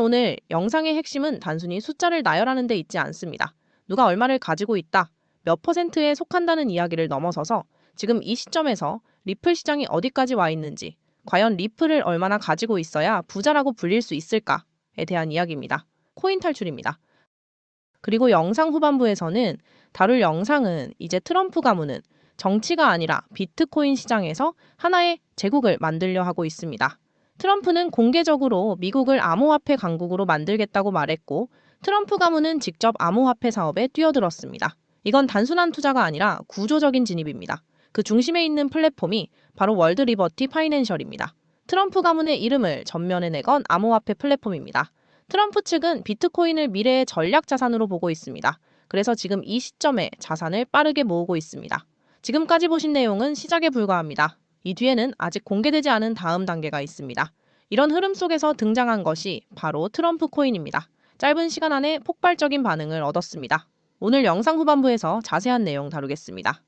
오늘 영상의 핵심은 단순히 숫자를 나열하는 데 있지 않습니다. 누가 얼마를 가지고 있다, 몇 퍼센트에 속한다는 이야기를 넘어서서 지금 이 시점에서 리플 시장이 어디까지 와 있는지, 과연 리플을 얼마나 가지고 있어야 부자라고 불릴 수 있을까에 대한 이야기입니다. 코인 탈출입니다. 그리고 영상 후반부에서는 다룰 영상은 이제 트럼프 가문은 정치가 아니라 비트코인 시장에서 하나의 제국을 만들려 하고 있습니다. 트럼프는 공개적으로 미국을 암호화폐 강국으로 만들겠다고 말했고 트럼프 가문은 직접 암호화폐 사업에 뛰어들었습니다. 이건 단순한 투자가 아니라 구조적인 진입입니다. 그 중심에 있는 플랫폼이 바로 월드 리버티 파이낸셜입니다. 트럼프 가문의 이름을 전면에 내건 암호화폐 플랫폼입니다. 트럼프 측은 비트코인을 미래의 전략 자산으로 보고 있습니다. 그래서 지금 이 시점에 자산을 빠르게 모으고 있습니다. 지금까지 보신 내용은 시작에 불과합니다. 이 뒤에는 아직 공개되지 않은 다음 단계가 있습니다. 이런 흐름 속에서 등장한 것이 바로 트럼프 코인입니다. 짧은 시간 안에 폭발적인 반응을 얻었습니다. 오늘 영상 후반부에서 자세한 내용 다루겠습니다.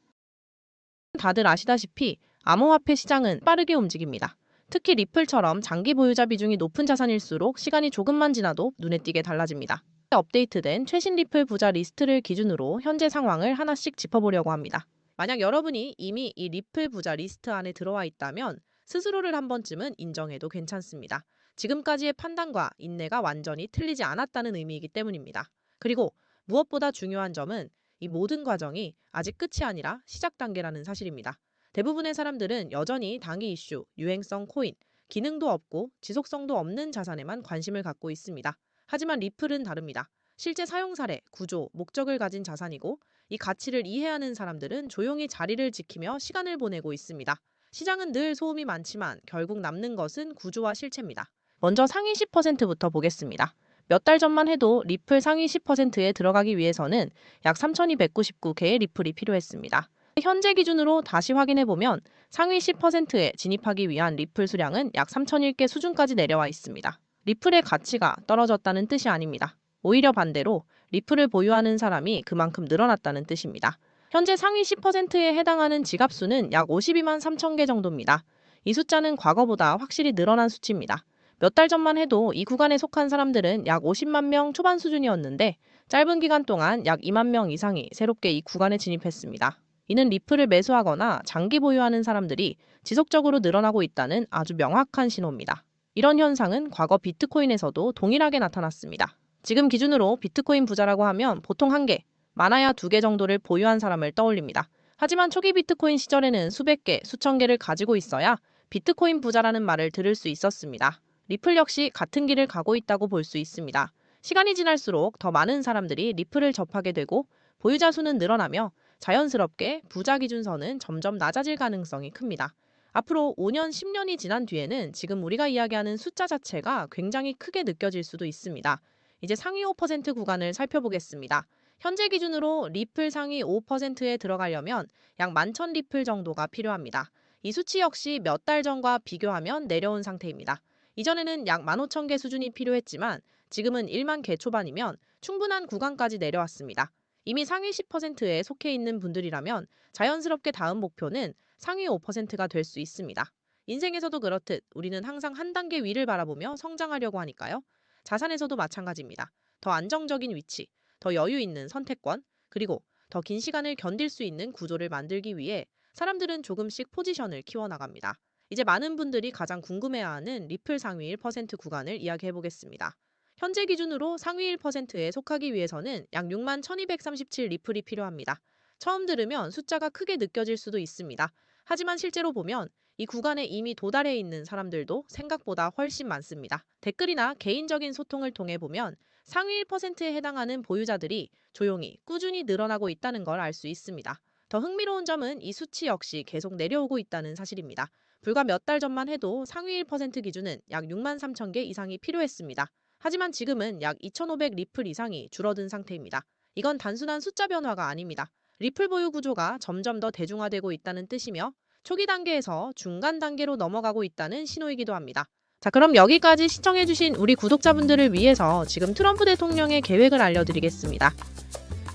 다들 아시다시피 암호화폐 시장은 빠르게 움직입니다. 특히 리플처럼 장기 보유자 비중이 높은 자산일수록 시간이 조금만 지나도 눈에 띄게 달라집니다. 업데이트된 최신 리플 부자 리스트를 기준으로 현재 상황을 하나씩 짚어보려고 합니다. 만약 여러분이 이미 이 리플 부자 리스트 안에 들어와 있다면 스스로를 한 번쯤은 인정해도 괜찮습니다. 지금까지의 판단과 인내가 완전히 틀리지 않았다는 의미이기 때문입니다. 그리고 무엇보다 중요한 점은 이 모든 과정이 아직 끝이 아니라 시작 단계라는 사실입니다. 대부분의 사람들은 여전히 단기 이슈, 유행성 코인, 기능도 없고 지속성도 없는 자산에만 관심을 갖고 있습니다. 하지만 리플은 다릅니다. 실제 사용 사례, 구조, 목적을 가진 자산이고 이 가치를 이해하는 사람들은 조용히 자리를 지키며 시간을 보내고 있습니다. 시장은 늘 소음이 많지만 결국 남는 것은 구조와 실체입니다. 먼저 상위 10%부터 보겠습니다. 몇 달 전만 해도 리플 상위 10%에 들어가기 위해서는 약 3,299개의 리플이 필요했습니다. 현재 기준으로 다시 확인해 보면 상위 10%에 진입하기 위한 리플 수량은 약 3,001개 수준까지 내려와 있습니다. 리플의 가치가 떨어졌다는 뜻이 아닙니다. 오히려 반대로 리플을 보유하는 사람이 그만큼 늘어났다는 뜻입니다. 현재 상위 10%에 해당하는 지갑 수는 약 52만 3천 개 정도입니다. 이 숫자는 과거보다 확실히 늘어난 수치입니다. 몇 달 전만 해도 이 구간에 속한 사람들은 약 50만 명 초반 수준이었는데 짧은 기간 동안 약 2만 명 이상이 새롭게 이 구간에 진입했습니다. 이는 리플을 매수하거나 장기 보유하는 사람들이 지속적으로 늘어나고 있다는 아주 명확한 신호입니다. 이런 현상은 과거 비트코인에서도 동일하게 나타났습니다. 지금 기준으로 비트코인 부자라고 하면 보통 한 개, 많아야 두 개 정도를 보유한 사람을 떠올립니다. 하지만 초기 비트코인 시절에는 수백 개, 수천 개를 가지고 있어야 비트코인 부자라는 말을 들을 수 있었습니다. 리플 역시 같은 길을 가고 있다고 볼 수 있습니다. 시간이 지날수록 더 많은 사람들이 리플을 접하게 되고 보유자 수는 늘어나며 자연스럽게 부자 기준선은 점점 낮아질 가능성이 큽니다. 앞으로 5년, 10년이 지난 뒤에는 지금 우리가 이야기하는 숫자 자체가 굉장히 크게 느껴질 수도 있습니다. 이제 상위 5% 구간을 살펴보겠습니다. 현재 기준으로 리플 상위 5%에 들어가려면 약 11,000 리플 정도가 필요합니다. 이 수치 역시 몇 달 전과 비교하면 내려온 상태입니다. 이전에는 약 15,000개 수준이 필요했지만 지금은 1만 개 초반이면 충분한 구간까지 내려왔습니다. 이미 상위 10%에 속해 있는 분들이라면 자연스럽게 다음 목표는 상위 5%가 될 수 있습니다. 인생에서도 그렇듯 우리는 항상 한 단계 위를 바라보며 성장하려고 하니까요. 자산에서도 마찬가지입니다. 더 안정적인 위치, 더 여유 있는 선택권, 그리고 더 긴 시간을 견딜 수 있는 구조를 만들기 위해 사람들은 조금씩 포지션을 키워나갑니다. 이제 많은 분들이 가장 궁금해하는 리플 상위 1% 구간을 이야기해 보겠습니다. 현재 기준으로 상위 1%에 속하기 위해서는 약 6만 1237 리플이 필요합니다. 처음 들으면 숫자가 크게 느껴질 수도 있습니다. 하지만 실제로 보면 이 구간에 이미 도달해 있는 사람들도 생각보다 훨씬 많습니다. 댓글이나 개인적인 소통을 통해 보면 상위 1%에 해당하는 보유자들이 조용히 꾸준히 늘어나고 있다는 걸 알 수 있습니다. 더 흥미로운 점은 이 수치 역시 계속 내려오고 있다는 사실입니다. 불과 몇 달 전만 해도 상위 1% 기준은 약 6만 3천 개 이상이 필요했습니다. 하지만 지금은 약 2,500 리플 이상이 줄어든 상태입니다. 이건 단순한 숫자 변화가 아닙니다. 리플 보유 구조가 점점 더 대중화되고 있다는 뜻이며 초기 단계에서 중간 단계로 넘어가고 있다는 신호이기도 합니다. 자, 그럼 여기까지 시청해주신 우리 구독자분들을 위해서 지금 트럼프 대통령의 계획을 알려드리겠습니다.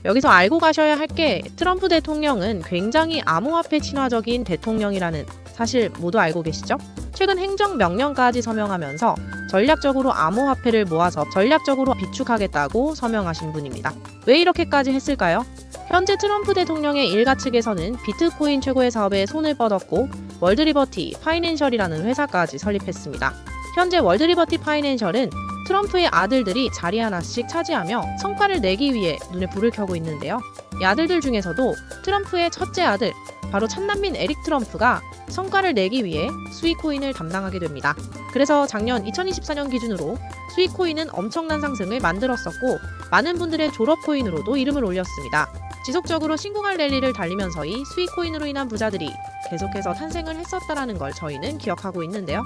여기서 알고 가셔야 할 게 트럼프 대통령은 굉장히 암호화폐 친화적인 대통령이라는 사실 모두 알고 계시죠? 최근 행정명령까지 서명하면서 전략적으로 암호화폐를 모아서 전략적으로 비축하겠다고 서명하신 분입니다. 왜 이렇게까지 했을까요? 현재 트럼프 대통령의 일가 측에서는 비트코인 최고의 사업에 손을 뻗었고 월드리버티 파이낸셜이라는 회사까지 설립했습니다. 현재 월드리버티 파이낸셜은 트럼프의 아들들이 자리 하나씩 차지하며 성과를 내기 위해 눈에 불을 켜고 있는데요. 이 아들들 중에서도 트럼프의 첫째 아들, 바로 참난민 에릭 트럼프가 성과를 내기 위해 스위코인을 담당하게 됩니다. 그래서 작년 2024년 기준으로 스위코인은 엄청난 상승을 만들었었고 많은 분들의 졸업 코인으로도 이름을 올렸습니다. 지속적으로 신공할 랠리를 달리면서이 스위코인으로 인한 부자들이 계속해서 탄생을 했었다라는 걸 저희는 기억하고 있는데요.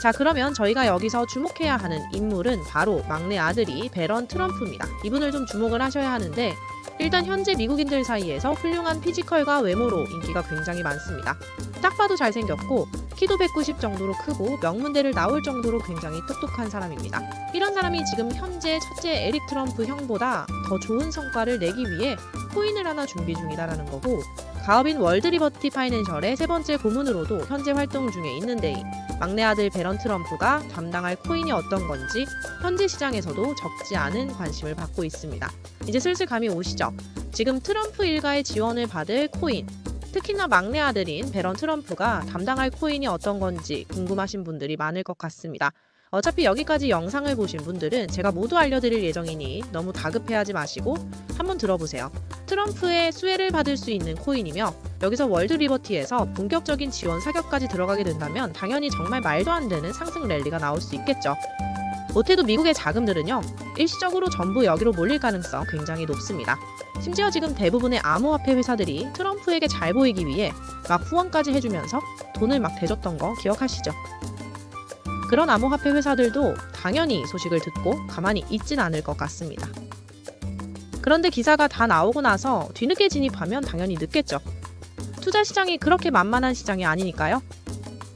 자 그러면 저희가 여기서 주목해야 하는 인물은 바로 막내 아들이 베런 트럼프입니다. 이분을 좀 주목을 하셔야 하는데 일단 현재 미국인들 사이에서 훌륭한 피지컬과 외모로 인기가 굉장히 많습니다. 딱 봐도 잘생겼고 키도 190 정도로 크고 명문대를 나올 정도로 굉장히 똑똑한 사람입니다. 이런 사람이 지금 현재 첫째 에릭 트럼프 형보다 더 좋은 성과를 내기 위해 코인을 하나 준비 중이다라는 거고 가업인 월드리버티 파이낸셜의 세 번째 고문으로도 현재 활동 중에 있는데 막내 아들 베런 트럼프가 담당할 코인이 어떤 건지 현재 시장에서도 적지 않은 관심을 받고 있습니다. 이제 슬슬 감이 오시죠? 지금 트럼프 일가의 지원을 받을 코인 특히나 막내 아들인 베런 트럼프가 담당할 코인이 어떤 건지 궁금하신 분들이 많을 것 같습니다. 어차피 여기까지 영상을 보신 분들은 제가 모두 알려드릴 예정이니 너무 다급해하지 마시고 한번 들어보세요. 트럼프의 수혜를 받을 수 있는 코인이며 여기서 월드 리버티에서 본격적인 지원 사격까지 들어가게 된다면 당연히 정말 말도 안 되는 상승 랠리가 나올 수 있겠죠. 못해도 미국의 자금들은요 일시적으로 전부 여기로 몰릴 가능성 굉장히 높습니다. 심지어 지금 대부분의 암호화폐 회사들이 트럼프에게 잘 보이기 위해 막 후원까지 해주면서 돈을 막 대줬던 거 기억하시죠? 그런 암호화폐 회사들도 당연히 소식을 듣고 가만히 있진 않을 것 같습니다. 그런데 기사가 다 나오고 나서 뒤늦게 진입하면 당연히 늦겠죠. 투자 시장이 그렇게 만만한 시장이 아니니까요.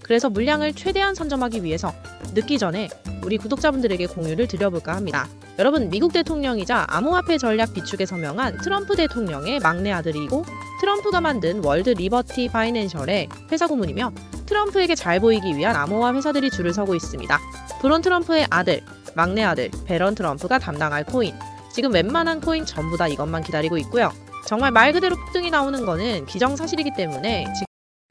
그래서 물량을 최대한 선점하기 위해서 늦기 전에 우리 구독자분들에게 공유를 드려볼까 합니다. 여러분, 미국 대통령이자 암호화폐 전략 비축에 서명한 트럼프 대통령의 막내 아들이고 트럼프가 만든 월드 리버티 파이낸셜의 회사 고문이며 트럼프에게 잘 보이기 위한 암호화 회사들이 줄을 서고 있습니다. 브론 트럼프의 아들, 막내 아들 베런 트럼프가 담당할 코인. 지금 웬만한 코인 전부 다 이것만 기다리고 있고요. 정말 말 그대로 폭등이 나오는 거는 기정사실이기 때문에 지금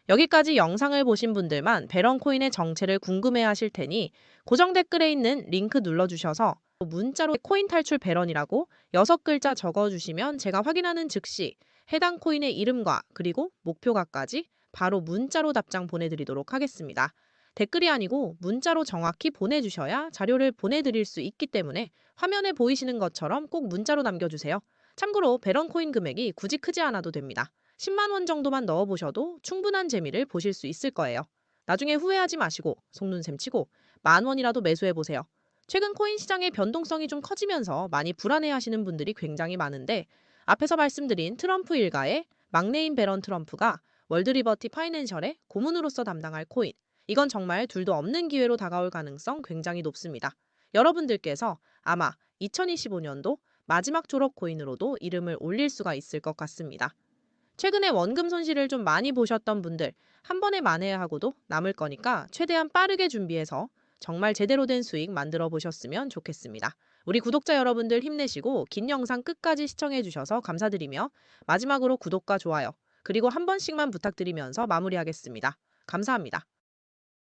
여기까지 영상을 보신 분들만 베런 코인의 정체를 궁금해 하실 테니 고정 댓글에 있는 링크 눌러주셔서 문자로 코인 탈출 베런이라고 6글자 적어주시면 제가 확인하는 즉시 해당 코인의 이름과 그리고 목표가까지 바로 문자로 답장 보내드리도록 하겠습니다. 댓글이 아니고 문자로 정확히 보내주셔야 자료를 보내드릴 수 있기 때문에 화면에 보이시는 것처럼 꼭 문자로 남겨주세요. 참고로 베런 코인 금액이 굳이 크지 않아도 됩니다. 10만 원 정도만 넣어보셔도 충분한 재미를 보실 수 있을 거예요. 나중에 후회하지 마시고 속눈샘 치고 만 원이라도 매수해보세요. 최근 코인 시장의 변동성이 좀 커지면서 많이 불안해하시는 분들이 굉장히 많은데 앞에서 말씀드린 트럼프 일가의 막내인 베런 트럼프가 월드리버티 파이낸셜의 고문으로서 담당할 코인 이건 정말 둘도 없는 기회로 다가올 가능성 굉장히 높습니다. 여러분들께서 아마 2025년도 마지막 졸업 코인으로도 이름을 올릴 수가 있을 것 같습니다. 최근에 원금 손실을 좀 많이 보셨던 분들 한 번에 만회해야 하고도 남을 거니까 최대한 빠르게 준비해서 정말 제대로 된 수익 만들어 보셨으면 좋겠습니다. 우리 구독자 여러분들 힘내시고 긴 영상 끝까지 시청해 주셔서 감사드리며 마지막으로 구독과 좋아요 그리고 한 번씩만 부탁드리면서 마무리하겠습니다. 감사합니다.